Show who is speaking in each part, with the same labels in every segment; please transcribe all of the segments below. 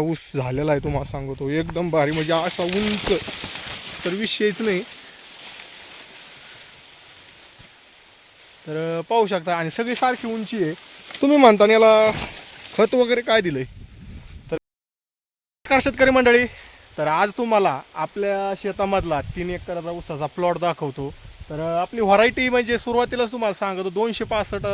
Speaker 1: ऊस झालेला आहे तुम्हाला सांगतो. एकदम भारी म्हणजे असा उंच. तर विषयच नाही. तर पाहू शकता आणि सगळी सारखी उंची आहे. तुम्ही म्हणता याला खत वगैरे काय दिलंय? तर नमस्कार शेतकरी मंडळी. तर आज तुम्हाला आपल्या शेतामधला तीन एकराचा ऊसाचा प्लॉट दाखवतो. तर आपली व्हरायटी म्हणजे सुरुवातीलाच तुम्हाला सांगतो दोनशे पासष्ट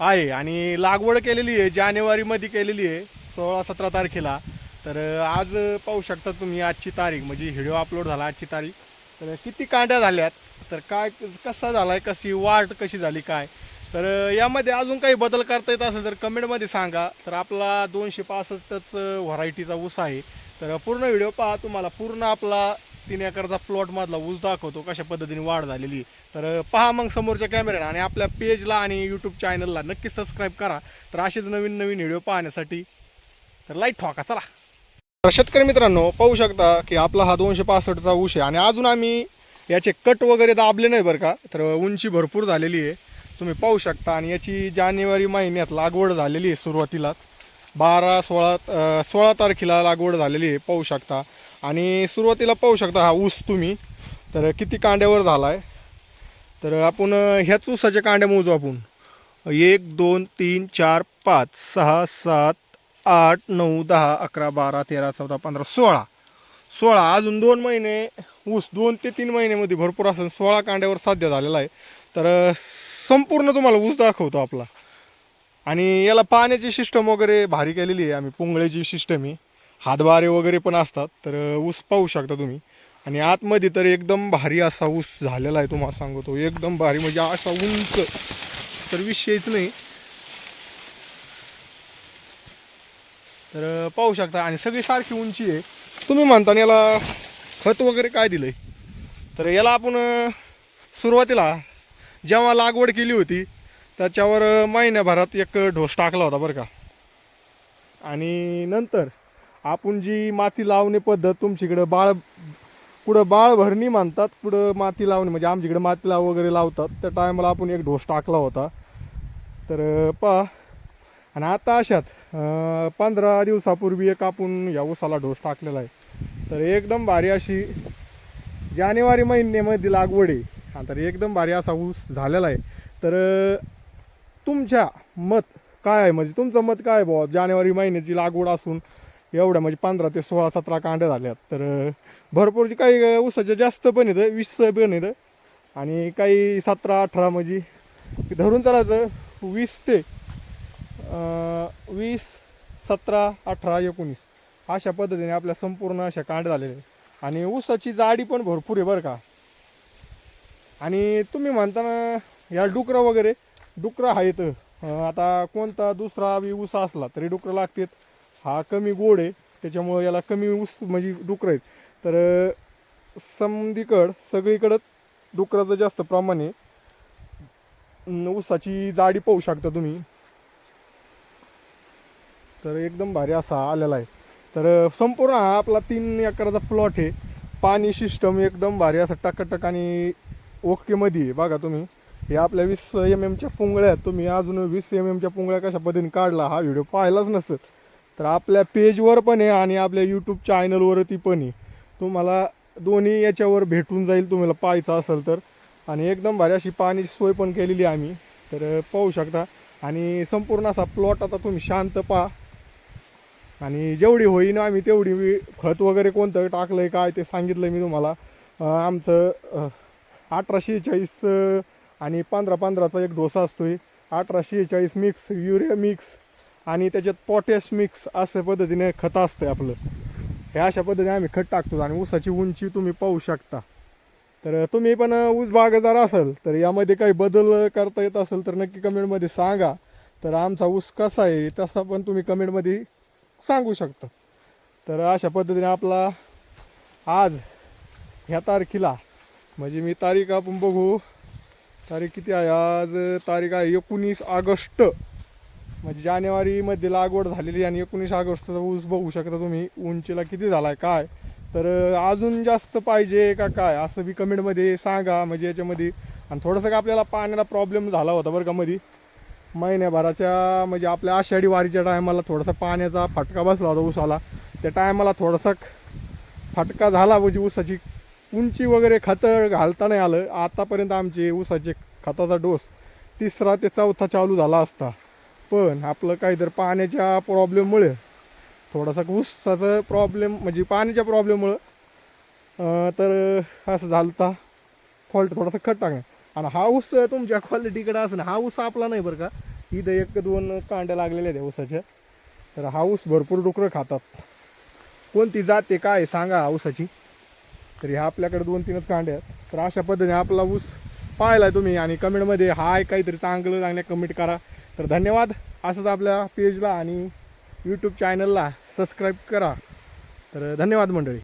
Speaker 1: आहे. आणि लागवड केलेली आहे जानेवारीमध्ये केलेली आहे. सोळा सतरा तारखेला. तर आज पाहू शकता तुम्ही आजची तारीख. म्हणजे व्हिडिओ अपलोड झाला आजची तारीख. तर किती कांड्या झाल्यात? तर काय कसा झाला आहे कशी वाढ कशी झाली काय? तर यामध्ये अजून काही बदल करता येत असेल तर कमेंटमध्ये सांगा. तर आपला दोनशे पासष्टच व्हरायटीचा ऊस आहे. तर पूर्ण व्हिडिओ पहा तुम्हाला. पूर्ण आपला तीन एकरचा प्लॉटमधला ऊस दाखवतो कशा पद्धतीने वाढ झालेली तर पहा मग समोरच्या कॅमेऱ्याला आणि आपल्या पेजला आणि यूट्यूब चॅनलला नक्की सबस्क्राईब करा. तर असेच नवीन नवीन व्हिडिओ पाहण्यासाठी तर लाइट ठोका चला. तर शेतकरी मित्रांनो पाहू शकता की आपला हा दोनशे पासष्टचा ऊस आहे. आणि अजून आम्ही याचे कट वगैरे दाबले नाही बरं का तर उंची भरपूर झालेली आहे. तुम्ही पाहू शकता. आणि याची जानेवारी महिन्यात लागवड झालेली आहे सुरुवातीलाच बारा सोळा सोळा तारखेला लागवड झालेली आहे पाहू शकता. आणि सुरुवातीला पाहू शकता हा ऊस तुम्ही. तर किती कांड्यावर झाला आहे तर आपण ह्याच ऊसाच्या कांड्या मोजू आपण. एक दोन तीन चार पाच सहा सात आठ नऊ दहा अकरा बारा तेरा चौदा पंधरा सोळा. सोळा अजून दोन महिने ऊस दोन ते तीन महिन्यामध्ये भरपूर असेल सोळा कांड्यावर साध्य झालेला आहे. तर संपूर्ण तुम्हाला ऊस दाखवतो आपला. आणि याला पाण्याची सिस्टम वगैरे भारी केलेली आहे. आम्ही पुंगळ्याची सिस्टम आहे. हातबारे वगैरे पण असतात. तर ऊस पाहू शकता तुम्ही. आणि आतमध्ये तर एकदम भारी असा ऊस झालेला आहे तुम्हाला सांगतो. एकदम भारी म्हणजे असा उंच. तर विषयच नाही. तर पाहू शकता आणि सगळी सारखी उंची आहे. तुम्ही म्हणता याला खत वगैरे काय दिलं आहे तर याला आपण सुरुवातीला जेव्हा लागवड केली होती त्याच्यावर महिन्याभरात एक ढोस टाकला होता बरं का. आणि नंतर आपण जी माती लावणे पद्धत तुमच्याकडं बाळ कुठं बाळ भरणी म्हणतात कुठं माती लावणे म्हणजे आमच्याकडे माती लाव वगैरे लावतात त्या टायमाला आपण एक ढोस टाकला होता. तर पहा. आणि आता अशात पंधरा दिवसापूर्वी एक आपण या ऊसाला ढोस टाकलेला आहे. तर एकदम भारी अशी जानेवारी महिन्यामध्ये लागवड आहे. हा तर एकदम भारी असा ऊस झालेला आहे. तर तुमच्या मत काय आहे? म्हणजे तुमचं मत काय आहे बुवा? जानेवारी महिन्याची लागवड असून एवढ्या म्हणजे पंधरा ते सोळा सतरा कांड्या झाल्यात. तर भरपूर जे काही ऊसाच्या जास्त पण येतं वीस पण येतं आणि काही सतरा अठरा म्हणजे धरून चालायचं वीस ते वीस सतरा अठरा एकोणीस अशा पद्धतीने आपल्या संपूर्ण अशा कांड झालेल्या आहेत. आणि ऊसाची जाडी पण भरपूर आहे बरं का. आणि तुम्ही म्हणताना या डुकरं वगैरे डुकरं आहेत. आता कोणता दुसरा बी ऊस असला तरी डुकरं लागतात. हा कमी गोड आहे त्याच्यामुळं याला कमी ऊस म्हणजे डुकरं आहेत. तर समधीकड सगळीकडंच डुकराचं जास्त प्रमाण आहे. ऊसाची जाडी पाहू शकता तुम्ही. तर एकदम भारी असा आलेला आहे. तर संपूर्ण हा आपला तीन एकराचा प्लॉट आहे. पाणी सिस्टम एकदम भारी असं टकाटक आणि ओकेमध्ये आहे. बघा तुम्ही हे आपल्या वीस एम एमच्या पुंगळ्या आहेत. तुम्ही अजून वीस एम एमच्या पुंगळ्या कशा पद्धतीने काढला हा व्हिडिओ पाहिलाच नसेल. तर आपल्या पेजवर पण आहे आणि आपल्या यूट्यूब चॅनलवरती पण आहे. तुम्हाला दोन्ही याच्यावर भेटून जाईल तुम्हाला पाहायचं असेल तर. आणि एकदम भारी अशी पाणी सोय पण केलेली आहे आम्ही. तर पाहू शकता. आणि संपूर्ण असा प्लॉट आता तुम्ही शांत पहा. आणि जेवढी होईन आम्ही तेवढी खत वगैरे कोणतं टाकलं आहे काय ते सांगितलं मी तुम्हाला. आमचं अठराशे चाळीस आणि पंधरा पंधराचा एक डोसा असतोय. अठराशे चाळीस मिक्स युरिया मिक्स आणि त्याच्यात पोटॅश मिक्स अशा पद्धतीने खत असतं आपलं. हे अशा पद्धतीने आम्ही खत टाकतो आणि ऊसाची उंची तुम्ही पाहू शकता. तर तुम्ही पण ऊस बागायदार असेल तर यामध्ये काही बदल करता येत असेल तर नक्की कमेंटमध्ये सांगा. तर आमचा ऊस कसा आहे तसा पण तुम्ही कमेंटमध्ये सांगू शकतो. तर अशा पद्धतीने आपला आज ह्या तारखेला म्हणजे मी तारीख आपण बघू. तारीख किती आहे? आज तारीख आहे एकोणीस ऑगस्ट. म्हणजे जानेवारीमध्ये लागवड झालेली आणि एकोणीस ऑगस्टचा ऊस बघू शकता तुम्ही. उंचीला किती झाला आहे काय? तर अजून जास्त पाहिजे का काय? असं बी कमेंटमध्ये सांगा. म्हणजे याच्यामध्ये आणि थोडंसं का आपल्याला पाण्याला प्रॉब्लेम झाला होता बरं का मध्ये महिन्याभराच्या म्हणजे आपल्या आषाढी वारीच्या टायमाला थोडासा पाण्याचा फटका बसला होता ऊसाला. त्या टायमाला थोडासा फटका झाला म्हणजे ऊसाची उंची वगैरे खतं घालता नाही आलं. आतापर्यंत आमचे ऊसाचे खताचा डोस तिसरा ते चौथा चालू झाला असता. पण आपलं काही तर पाण्याच्या प्रॉब्लेममुळे थोडासा ऊसाचं प्रॉब्लेम म्हणजे पाण्याच्या प्रॉब्लेममुळं तर असं झालं होता फॉल्ट थोडासा खट टाकणं आणि हा ऊस तुमच्या क्वालिटीकडे असं हा ऊस आपला नाही बरं का. इथं एक दोन कांड्या लागलेल्या आहेत ऊसाच्या. तर हा ऊस भरपूर डुकरं खातात. कोणती जाते काय आहे सांगा ऊसाची. तर ह्या आपल्याकडे दोन तीनच कांड्या आहेत. तर अशा पद्धतीने आपला ऊस पाहिला तुम्ही आणि कमेंटमध्ये हाय काहीतरी चांगलं चांगल्या कमेंट करा. तर धन्यवाद. असंच आपल्या पेजला आणि यूट्यूब चॅनलला सबस्क्राईब करा. तर धन्यवाद मंडळी.